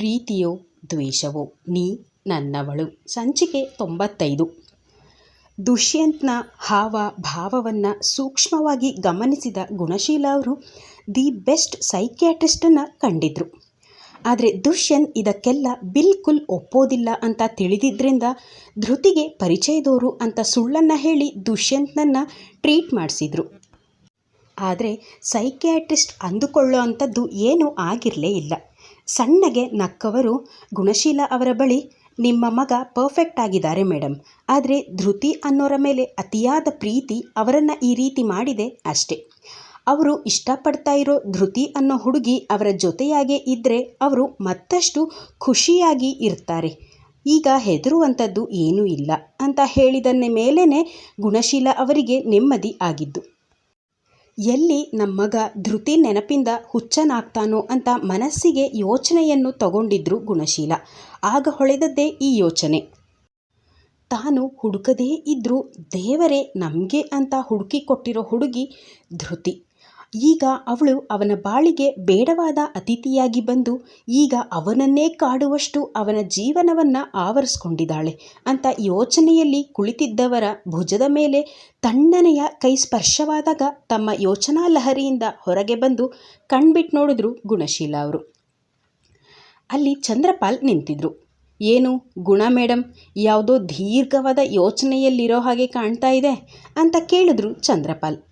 ಪ್ರೀತಿಯೋ ದ್ವೇಷವೋ ನೀ ನನ್ನವಳು. ಸಂಚಿಕೆ ತೊಂಬತ್ತೈದು. ದುಷ್ಯಂತ್ನ ಹಾವ ಭಾವವನ್ನು ಸೂಕ್ಷ್ಮವಾಗಿ ಗಮನಿಸಿದ ಗುಣಶೀಲ ಅವರು ದಿ ಬೆಸ್ಟ್ ಸೈಕ್ಯಾಟ್ರಿಸ್ಟನ್ನು ಕಂಡಿದ್ರು. ಆದರೆ ದುಷ್ಯಂತ್ ಇದಕ್ಕೆಲ್ಲ ಬಿಲ್ಕುಲ್ ಒಪ್ಪೋದಿಲ್ಲ ಅಂತ ತಿಳಿದಿದ್ದರಿಂದ ಧೃತಿಗೆ ಪರಿಚಯದವರು ಅಂತ ಸುಳ್ಳನ್ನು ಹೇಳಿ ದುಷ್ಯಂತ್ನನ್ನು ಟ್ರೀಟ್ ಮಾಡಿಸಿದ್ರು. ಆದರೆ ಸೈಕ್ಯಾಟ್ರಿಸ್ಟ್ ಅಂದುಕೊಳ್ಳೋ ಅಂಥದ್ದು ಏನೂ ಆಗಿರಲೇ ಇಲ್ಲ. ಸಣ್ಣಗೆ ನಕ್ಕವರು ಗುಣಶೀಲ ಅವರ ಬಳಿ ನಿಮ್ಮ ಮಗ ಪರ್ಫೆಕ್ಟ್ ಆಗಿದ್ದಾರೆ ಮೇಡಮ್ ಆದರೆ ಧೃತಿ ಅನ್ನೋರ ಮೇಲೆ ಅತಿಯಾದ ಪ್ರೀತಿ ಅವರನ್ನು ಈ ರೀತಿ ಮಾಡಿದೆ ಅಷ್ಟೇ. ಅವರು ಇಷ್ಟಪಡ್ತಾ ಇರೋ ಧೃತಿ ಅನ್ನೋ ಹುಡುಗಿ ಅವರ ಜೊತೆಯಾಗೇ ಇದ್ದರೆ ಅವರು ಮತ್ತಷ್ಟು ಖುಷಿಯಾಗಿ ಇರ್ತಾರೆ. ಈಗ ಹೆದರುವಂಥದ್ದು ಏನೂ ಇಲ್ಲ ಅಂತ ಹೇಳಿದನ್ನೇ ಮೇಲೇ ಗುಣಶೀಲ ಅವರಿಗೆ ನೆಮ್ಮದಿ ಆಗಿದ್ದು. ಎಲ್ಲಿ ನಮ್ಮ ಮಗ ಧೃತಿ ನೆನಪಿಂದ ಹುಚ್ಚನಾಗ್ತಾನೋ ಅಂತ ಮನಸ್ಸಿಗೆ ಯೋಚನೆಯನ್ನು ತಗೊಂಡಿದ್ರು ಗುಣಶೀಲ. ಆಗ ಹೊಳೆದದ್ದೇ ಈ ಯೋಚನೆ. ತಾನು ಹುಡುಕದೇ ಇದ್ದರೂ ದೇವರೇ ನಮಗೆ ಅಂತ ಹುಡುಕಿ ಕೊಟ್ಟಿರೋ ಹುಡುಗಿ ಧೃತಿ. ಈಗ ಅವಳು ಅವನ ಬಾಳಿಗೆ ಬೇಡವಾದ ಅತಿಥಿಯಾಗಿ ಬಂದು, ಈಗ ಅವನನ್ನೇ ಕಾಡುವಷ್ಟು ಅವನ ಜೀವನವನ್ನು ಆವರಿಸ್ಕೊಂಡಿದ್ದಾಳೆ ಅಂತ ಯೋಚನೆಯಲ್ಲಿ ಕುಳಿತಿದ್ದವರ ಭುಜದ ಮೇಲೆ ತಣ್ಣನೆಯ ಕೈ ಸ್ಪರ್ಶವಾದಾಗ ತಮ್ಮ ಯೋಚನಾ ಲಹರಿಯಿಂದ ಹೊರಗೆ ಬಂದು ಕಣ್ಬಿಟ್ಟು ನೋಡಿದ್ರು ಗುಣಶೀಲ ಅವರು. ಅಲ್ಲಿ ಚಂದ್ರಪಾಲ್ ನಿಂತಿದ್ರು. ಏನು ಗುಣ ಮೇಡಮ್ ಯಾವುದೋ ದೀರ್ಘವಾದ ಯೋಚನೆಯಲ್ಲಿರೋ ಹಾಗೆ ಕಾಣ್ತಾ ಇದೆ? ಅಂತ ಕೇಳಿದ್ರು ಚಂದ್ರಪಾಲ್.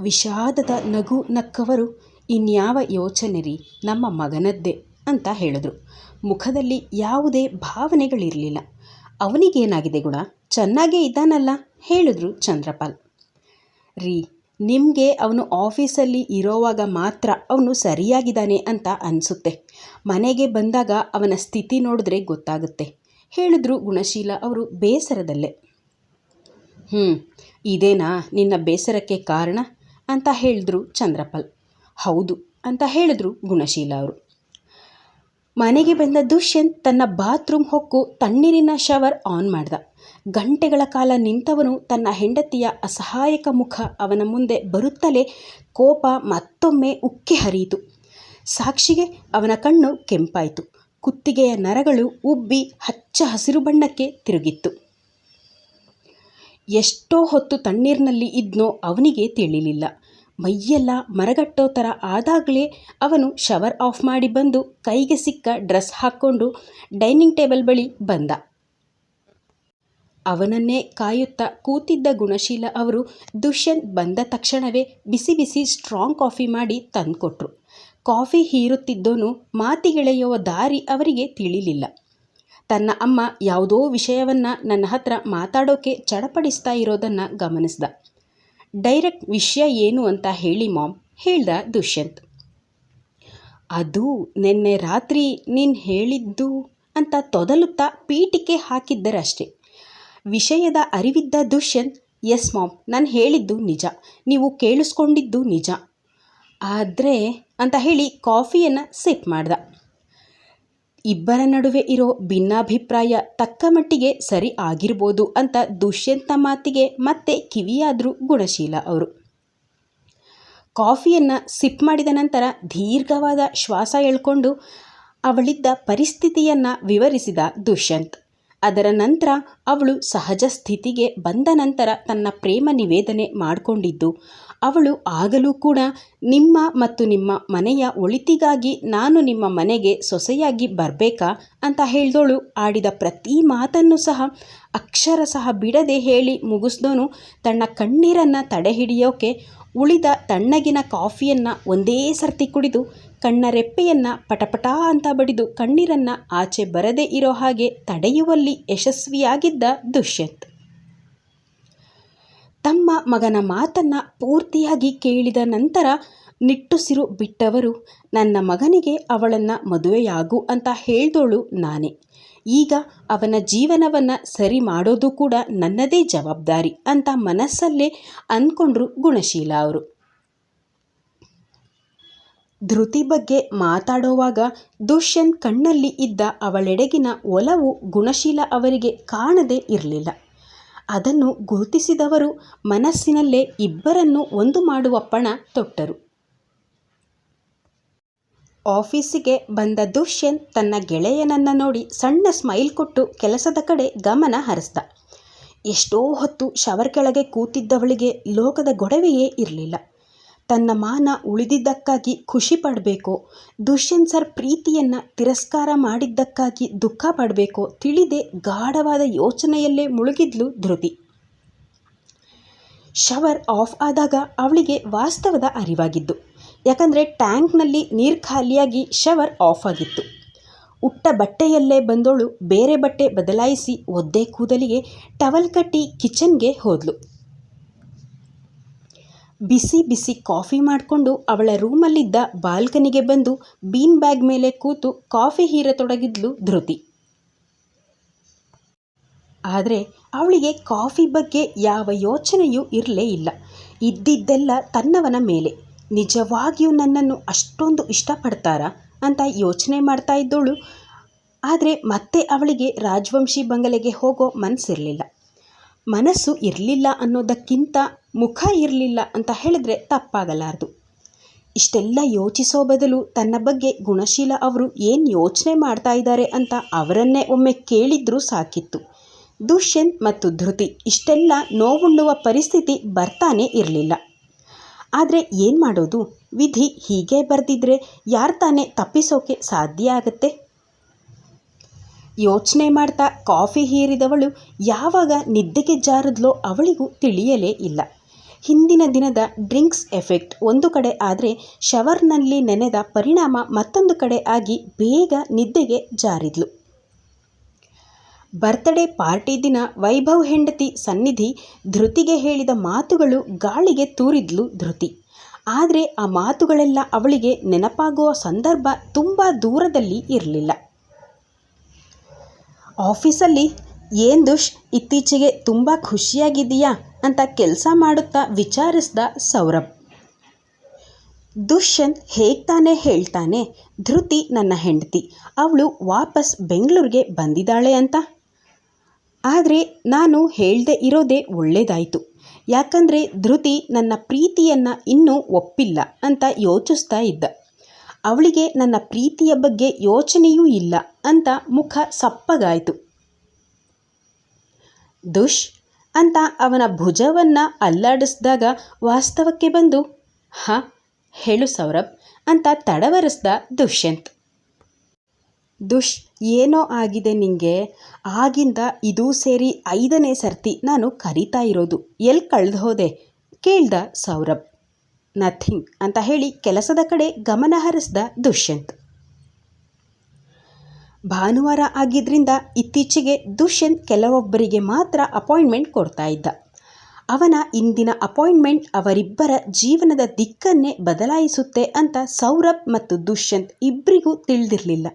ವಿಷಾದದ ನಗು ನಕ್ಕವರು, ಇನ್ಯಾವ ಯೋಚನೆ ರೀ ನಮ್ಮ ಮಗನದ್ದೇ ಅಂತ ಹೇಳಿದ್ರು. ಮುಖದಲ್ಲಿ ಯಾವುದೇ ಭಾವನೆಗಳಿರಲಿಲ್ಲ. ಅವನಿಗೇನಾಗಿದೆ ಗುಣ? ಚೆನ್ನಾಗೇ ಇದ್ದಾನಲ್ಲ? ಹೇಳಿದ್ರು ಚಂದ್ರಪಾಲ್. ರೀ, ನಿಮಗೆ ಅವನು ಆಫೀಸಲ್ಲಿ ಇರೋವಾಗ ಮಾತ್ರ ಅವನು ಸರಿಯಾಗಿದ್ದಾನೆ ಅಂತ ಅನಿಸುತ್ತೆ. ಮನೆಗೆ ಬಂದಾಗ ಅವನ ಸ್ಥಿತಿ ನೋಡಿದ್ರೆ ಗೊತ್ತಾಗುತ್ತೆ. ಹೇಳಿದ್ರು ಗುಣಶೀಲ ಅವರು ಬೇಸರದಲ್ಲೇ. ಹ್ಞೂ ಇದೇನಾ ನಿನ್ನ ಬೇಸರಕ್ಕೆ ಕಾರಣ? ಅಂತ ಹೇಳಿದ್ರು ಚಂದ್ರಪಾಲ್. ಹೌದು ಅಂತ ಹೇಳಿದ್ರು ಗುಣಶೀಲ ಅವರು. ಮನೆಗೆ ಬಂದ ದುಷ್ಯಂತ್ ತನ್ನ ಬಾತ್ರೂಮ್ ಹೊಕ್ಕು ತಣ್ಣೀರಿನ ಶವರ್ ಆನ್ ಮಾಡ್ದ. ಗಂಟೆಗಳ ಕಾಲ ನಿಂತವನು ತನ್ನ ಹೆಂಡತಿಯ ಅಸಹಾಯಕ ಮುಖ ಅವನ ಮುಂದೆ ಬರುತ್ತಲೇ ಕೋಪ ಮತ್ತೊಮ್ಮೆ ಉಕ್ಕಿ ಹರಿಯಿತು. ಸಾಕ್ಷಿಗೆ ಅವನ ಕಣ್ಣು ಕೆಂಪಾಯಿತು. ಕುತ್ತಿಗೆಯ ನರಗಳು ಉಬ್ಬಿ ಹಚ್ಚ ಹಸಿರು ಬಣ್ಣಕ್ಕೆ ತಿರುಗಿತ್ತು. ಎಷ್ಟೋ ಹೊತ್ತು ತಣ್ಣೀರಿನಲ್ಲಿ ಇದ್ನೋ ಅವನಿಗೆ ತಿಳಿಲಿಲ್ಲ. ಮೈಯೆಲ್ಲ ಮರಗಟ್ಟೋ ಥರ ಆದಾಗಲೇ ಅವನು ಶವರ್ ಆಫ್ ಮಾಡಿ ಬಂದು ಕೈಗೆ ಸಿಕ್ಕ ಡ್ರೆಸ್ ಹಾಕ್ಕೊಂಡು ಡೈನಿಂಗ್ ಟೇಬಲ್ ಬಳಿ ಬಂದ. ಅವನನ್ನೇ ಕಾಯುತ್ತಾ ಕೂತಿದ್ದ ಗುಣಶೀಲ ಅವರು ದುಷ್ಯಂತ್ ಬಂದ ತಕ್ಷಣವೇ ಬಿಸಿ ಬಿಸಿ ಸ್ಟ್ರಾಂಗ್ ಕಾಫಿ ಮಾಡಿ ತಂದುಕೊಟ್ರು. ಕಾಫಿ ಹೀರುತ್ತಿದ್ದೋನು ಮಾತಿಗೆಳೆಯುವ ದಾರಿ ಅವರಿಗೆ ತಿಳಿಲಿಲ್ಲ. ತನ್ನ ಅಮ್ಮ ಯಾವುದೋ ವಿಷಯವನ್ನು ನನ್ನ ಹತ್ರ ಮಾತಾಡೋಕೆ ಚಡಪಡಿಸ್ತಾ ಇರೋದನ್ನು ಗಮನಿಸ್ದ. ಡೈರೆಕ್ಟ್ ವಿಷಯ ಏನು ಅಂತ ಹೇಳಿ ಮಾಮ್, ಹೇಳ್ದ ದುಷ್ಯಂತ್. ಅದು ನಿನ್ನೆ ರಾತ್ರಿ ನೀನು ಹೇಳಿದ್ದು ಅಂತ ತೊದಲುತ್ತಾ ಪೀಟಿಕೆ ಹಾಕಿದ್ದರಷ್ಟೇ. ವಿಷಯದ ಅರಿವಿದ್ದ ದುಷ್ಯಂತ್, ಎಸ್ ಮಾಮ್, ನಾನು ಹೇಳಿದ್ದು ನಿಜ. ನೀವು ಕೇಳಿಸ್ಕೊಂಡಿದ್ದು ನಿಜ. ಆದರೆ ಅಂತ ಹೇಳಿ ಕಾಫಿಯನ್ನು ಸಿಪ್ ಮಾಡ್ದ. ಇಬ್ಬರ ನಡುವೆ ಇರೋ ಭಿನ್ನಾಭಿಪ್ರಾಯ ತಕ್ಕ ಮಟ್ಟಿಗೆ ಸರಿ ಆಗಿರ್ಬೋದು ಅಂತ ದುಷ್ಯಂತ ಮಾತಿಗೆ ಮತ್ತೆ ಕಿವಿಯಾದರೂ ಗುಣಶೀಲ ಅವರು. ಕಾಫಿಯನ್ನು ಸಿಪ್ ಮಾಡಿದ ನಂತರ ದೀರ್ಘವಾದ ಶ್ವಾಸ ಎಳ್ಕೊಂಡು ಅವಳಿದ್ದ ಪರಿಸ್ಥಿತಿಯನ್ನು ವಿವರಿಸಿದ ದುಷ್ಯಂತ್. ಅದರ ನಂತರ ಅವಳು ಸಹಜ ಸ್ಥಿತಿಗೆ ಬಂದ ನಂತರ ತನ್ನ ಪ್ರೇಮ ನಿವೇದನೆ ಮಾಡಿಕೊಂಡಿದ್ದು ಅವಳು ಆಗಲೂ ಕೂಡ ನಿಮ್ಮ ಮತ್ತು ನಿಮ್ಮ ಮನೆಯ ಒಳಿತಿಗಾಗಿ ನಾನು ನಿಮ್ಮ ಮನೆಗೆ ಸೊಸೆಯಾಗಿ ಬರಬೇಕಾ ಅಂತ ಹೇಳಿದವಳು ಆಡಿದ ಪ್ರತಿ ಮಾತನ್ನು ಸಹ ಅಕ್ಷರ ಸಹ ಬಿಡದೆ ಹೇಳಿ ಮುಗಿಸ್ದೋನು. ತನ್ನ ಕಣ್ಣೀರನ್ನು ತಡೆ ಹಿಡಿಯೋಕೆ ಉಳಿದ ತಣ್ಣಗಿನ ಕಾಫಿಯನ್ನು ಒಂದೇ ಸರ್ತಿ ಕುಡಿದು ಕಣ್ಣ ರೆಪ್ಪೆಯನ್ನು ಪಟಪಟ ಅಂತ ಬಡಿದು ಕಣ್ಣೀರನ್ನು ಆಚೆ ಬರದೇ ಇರೋ ಹಾಗೆ ತಡೆಯುವಲ್ಲಿ ಯಶಸ್ವಿಯಾಗಿದ್ದ ದುಷ್ಯಂತ್. ತಮ್ಮ ಮಗನ ಮಾತನ್ನು ಪೂರ್ತಿಯಾಗಿ ಕೇಳಿದ ನಂತರ ನಿಟ್ಟುಸಿರು ಬಿಟ್ಟವರು, ನನ್ನ ಮಗನಿಗೆ ಅವಳನ್ನು ಮದುವೆಯಾಗು ಅಂತ ಹೇಳ್ದೋಳು ನಾನೇ. ಈಗ ಅವನ ಜೀವನವನ್ನು ಸರಿ ಮಾಡೋದು ಕೂಡ ನನ್ನದೇ ಜವಾಬ್ದಾರಿ ಅಂತ ಮನಸ್ಸಲ್ಲೇ ಅಂದ್ಕೊಂಡ್ರು ಗುಣಶೀಲ ಅವರು. ಧೃತಿ ಬಗ್ಗೆ ಮಾತಾಡೋವಾಗ ದುಷ್ಯಂತ್ ಕಣ್ಣಲ್ಲಿ ಇದ್ದ ಅವಳೆಡೆಗಿನ ಒಲವು ಗುಣಶೀಲ ಅವರಿಗೆ ಕಾಣದೇ ಇರಲಿಲ್ಲ. ಅದನ್ನು ಗುರುತಿಸಿದವರು ಮನಸ್ಸಿನಲ್ಲೇ ಇಬ್ಬರನ್ನು ಒಂದು ಮಾಡುವ ಪಣ ತೊಟ್ಟರು. ಆಫೀಸಿಗೆ ಬಂದ ದುಷ್ಯಂತ್ ತನ್ನ ಗೆಳೆಯನನ್ನು ನೋಡಿ ಸಣ್ಣ ಸ್ಮೈಲ್ ಕೊಟ್ಟು ಕೆಲಸದ ಕಡೆ ಗಮನ ಹರಿಸ್ದ. ಎಷ್ಟೋ ಹೊತ್ತು ಶವರ್ ಕೆಳಗೆ ಕೂತಿದ್ದವಳಿಗೆ ಲೋಕದ ಗೊಡವೆಯೇ ಇರಲಿಲ್ಲ. ತನ್ನ ಮಾನ ಉಳಿದಿದ್ದಕ್ಕಾಗಿ ಖುಷಿ ಪಡಬೇಕೋ ದುಷ್ಯಂತ್ ಸರ್ ಪ್ರೀತಿಯನ್ನು ತಿರಸ್ಕಾರ ಮಾಡಿದ್ದಕ್ಕಾಗಿ ದುಃಖ ಪಡಬೇಕೋ ತಿಳಿದೆ ಗಾಢವಾದ ಯೋಚನೆಯಲ್ಲೇ ಮುಳುಗಿದ್ಲು ಧೃತಿ. ಶವರ್ ಆಫ್ ಆದಾಗ ಅವಳಿಗೆ ವಾಸ್ತವದ ಅರಿವಾಗಿದ್ದು ಯಾಕಂದರೆ ಟ್ಯಾಂಕ್ನಲ್ಲಿ ನೀರು ಖಾಲಿಯಾಗಿ ಶವರ್ ಆಫ್ ಆಗಿತ್ತು. ಉಟ್ಟ ಬಟ್ಟೆಯಲ್ಲೇ ಬಂದೋಳು ಬೇರೆ ಬಟ್ಟೆ ಬದಲಾಯಿಸಿ ಒದ್ದೆ ಕೂದಲಿಗೆ ಟವಲ್ ಕಟ್ಟಿ ಕಿಚನ್ಗೆ ಹೋದ್ಲು. ಬಿಸಿ ಬಿಸಿ ಕಾಫಿ ಮಾಡಿಕೊಂಡು ಅವಳ ರೂಮಲ್ಲಿದ್ದ ಬಾಲ್ಕನಿಗೆ ಬಂದು ಬೀನ್ ಬ್ಯಾಗ್ ಮೇಲೆ ಕೂತು ಕಾಫಿ ಹೀರತೊಡಗಿದ್ಲು ಧೃತಿ. ಆದರೆ ಅವಳಿಗೆ ಕಾಫಿ ಬಗ್ಗೆ ಯಾವ ಯೋಚನೆಯೂ ಇರಲೇ ಇಲ್ಲ. ಇದ್ದಿದ್ದೆಲ್ಲ ತನ್ನವನ ಮೇಲೆ. ನಿಜವಾಗಿಯೂ ನನ್ನನ್ನು ಅಷ್ಟೊಂದು ಇಷ್ಟಪಡ್ತಾರಾ ಅಂತ ಯೋಚನೆ ಮಾಡ್ತಾ ಇದ್ದವಳು ಆದರೆ ಮತ್ತೆ ಅವಳಿಗೆ ರಾಜವಂಶಿ ಬಂಗಲೆಗೆ ಹೋಗೋ ಮನಸ್ಸಿರಲಿಲ್ಲ ಮನಸ್ಸು ಇರಲಿಲ್ಲ ಅನ್ನೋದಕ್ಕಿಂತ ಮುಖ ಇರಲಿಲ್ಲ ಅಂತ ಹೇಳಿದ್ರೆ ತಪ್ಪಾಗಲಾರದು. ಇಷ್ಟೆಲ್ಲ ಯೋಚಿಸೋ ಬದಲು ತನ್ನ ಬಗ್ಗೆ ಗುಣಶೀಲ ಅವರು ಏನು ಯೋಚನೆ ಮಾಡ್ತಾ ಇದ್ದಾರೆ ಅಂತ ಅವರನ್ನೇ ಒಮ್ಮೆ ಕೇಳಿದ್ರೂ ಸಾಕಿತ್ತು. ದುಷ್ಯಂತ್ ಮತ್ತು ಧೃತಿ ಇಷ್ಟೆಲ್ಲ ನೋವುಣ್ಣುವ ಪರಿಸ್ಥಿತಿ ಬರ್ತಾನೆ ಇರಲಿಲ್ಲ. ಆದರೆ ಏನು ಮಾಡೋದು? ವಿಧಿ ಹೀಗೆ ಬರೆದಿದ್ರೆ ಯಾರು ತಾನೇ ತಪ್ಪಿಸೋಕೆ ಸಾಧ್ಯ ಆಗತ್ತೆ? ಯೋಚನೆ ಮಾಡ್ತಾ ಕಾಫಿ ಹೀರಿದವಳು ಯಾವಾಗ ನಿದ್ದೆಗೆ ಜಾರಿದ್ಲೋ ಅವಳಿಗೂ ತಿಳಿಯಲೇ ಇಲ್ಲ. ಹಿಂದಿನ ದಿನದ ಡ್ರಿಂಕ್ಸ್ ಎಫೆಕ್ಟ್. ಒಂದು ಕಡೆ ಆದರೆ ಶವರ್ನಲ್ಲಿ ನೆನೆದ ಪರಿಣಾಮ ಮತ್ತೊಂದು ಕಡೆ ಆಗಿ ಬೇಗ ನಿದ್ದೆಗೆ ಜಾರಿದ್ಲು. ಬರ್ತ್ಡೇ ಪಾರ್ಟಿ ದಿನ ವೈಭವ್ ಹೆಂಡತಿ ಸನ್ನಿಧಿ ಧೃತಿಗೆ ಹೇಳಿದ ಮಾತುಗಳು ಗಾಳಿಗೆ ತೂರಿದ್ಲು ಧೃತಿ. ಆದರೆ ಆ ಮಾತುಗಳೆಲ್ಲ ಅವಳಿಗೆ ನೆನಪಾಗುವ ಸಂದರ್ಭ ತುಂಬ ದೂರದಲ್ಲಿ ಇರಲಿಲ್ಲ. ಆಫೀಸಲ್ಲಿ, ಏನು ದುಷ್, ಇತ್ತೀಚೆಗೆ ತುಂಬ ಖುಷಿಯಾಗಿದೆಯಾ ಅಂತ ಕೆಲಸ ಮಾಡುತ್ತಾ ವಿಚಾರಿಸ್ದ ಸೌರಭ್. ದುಷ್ಯಂತ್ ಹೇಗೆ ತಾನೇ ಹೇಳ್ತಾನೆ, ಧೃತಿ ನನ್ನ ಹೆಂಡತಿ, ಅವಳು ವಾಪಸ್ ಬೆಂಗಳೂರಿಗೆ ಬಂದಿದ್ದಾಳೆ ಅಂತ? ಆದರೆ ನಾನು ಹೇಳದೆ ಇರೋದೇ ಒಳ್ಳೆಯದಾಯಿತು ಯಾಕಂದರೆ ಧೃತಿ ನನ್ನ ಪ್ರೀತಿಯನ್ನು ಇನ್ನೂ ಒಪ್ಪಿಲ್ಲ ಅಂತ ಯೋಚಿಸ್ತಾ ಇದ್ದ. ಅವಳಿಗೆ ನನ್ನ ಪ್ರೀತಿಯ ಬಗ್ಗೆ ಯೋಚನೆಯೂ ಇಲ್ಲ ಅಂತ ಮುಖ ಸಪ್ಪಗಾಯಿತು. ದುಷ್ ಅಂತ ಅವನ ಭುಜವನ್ನು ಅಲ್ಲಾಡಿಸಿದಾಗ ವಾಸ್ತವಕ್ಕೆ ಬಂದು, ಹ, ಹೇಳು ಸೌರಭ್ ಅಂತ ತಡವರಿಸ್ದ ದುಷ್ಯಂತ್. ದುಷ್, ಏನೋ ಆಗಿದೆ ನಿಂಗೆ? ಆಗಿಂದ ಇದೂ ಸೇರಿ ಐದನೇ ಸರ್ತಿ ನಾನು ಕರಿತಾ ಇರೋದು. ಎಲ್ಲಿ ಕಳೆದು ಹೋದೆ ಕೇಳ್ದ ಸೌರಭ್. ನಥಿಂಗ್ ಅಂತ ಹೇಳಿ ಕೆಲಸದ ಕಡೆ ಗಮನ ಹರಿಸ್ದ ದುಷ್ಯಂತ್. ಭಾನುವಾರ ಆಗಿದ್ದರಿಂದ ಇತ್ತೀಚೆಗೆ ದುಷ್ಯಂತ್ ಕೆಲವೊಬ್ಬರಿಗೆ ಮಾತ್ರ ಅಪಾಯಿಂಟ್ಮೆಂಟ್ ಕೊಡ್ತಾ ಇದ್ದ. ಅವನ ಇಂದಿನ ಅಪಾಯಿಂಟ್ಮೆಂಟ್ ಅವರಿಬ್ಬರ ಜೀವನದ ದಿಕ್ಕನ್ನೇ ಬದಲಾಯಿಸುತ್ತೆ ಅಂತ ಸೌರಭ್ ಮತ್ತು ದುಷ್ಯಂತ್ ಇಬ್ಬರಿಗೂ ತಿಳಿದಿರಲಿಲ್ಲ.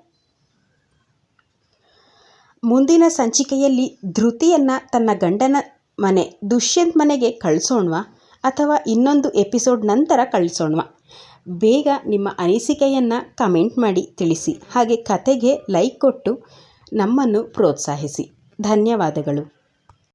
ಮುಂದಿನ ಸಂಚಿಕೆಯಲ್ಲಿ ಧೃತಿಯನ್ನು ತನ್ನ ಗಂಡನ ಮನೆ, ದುಷ್ಯಂತ್ ಮನೆಗೆ ಕಳಿಸೋಣವಾ ಅಥವಾ ಇನ್ನೊಂದು ಎಪಿಸೋಡ್ ನಂತರ ಕಳಿಸೋಣವಾ? ಬೇಗ ನಿಮ್ಮ ಅನಿಸಿಕೆಯನ್ನು ಕಮೆಂಟ್ ಮಾಡಿ ತಿಳಿಸಿ. ಹಾಗೆ ಕತೆಗೆ ಲೈಕ್ ಕೊಟ್ಟು ನಮ್ಮನ್ನು ಪ್ರೋತ್ಸಾಹಿಸಿ. ಧನ್ಯವಾದಗಳು.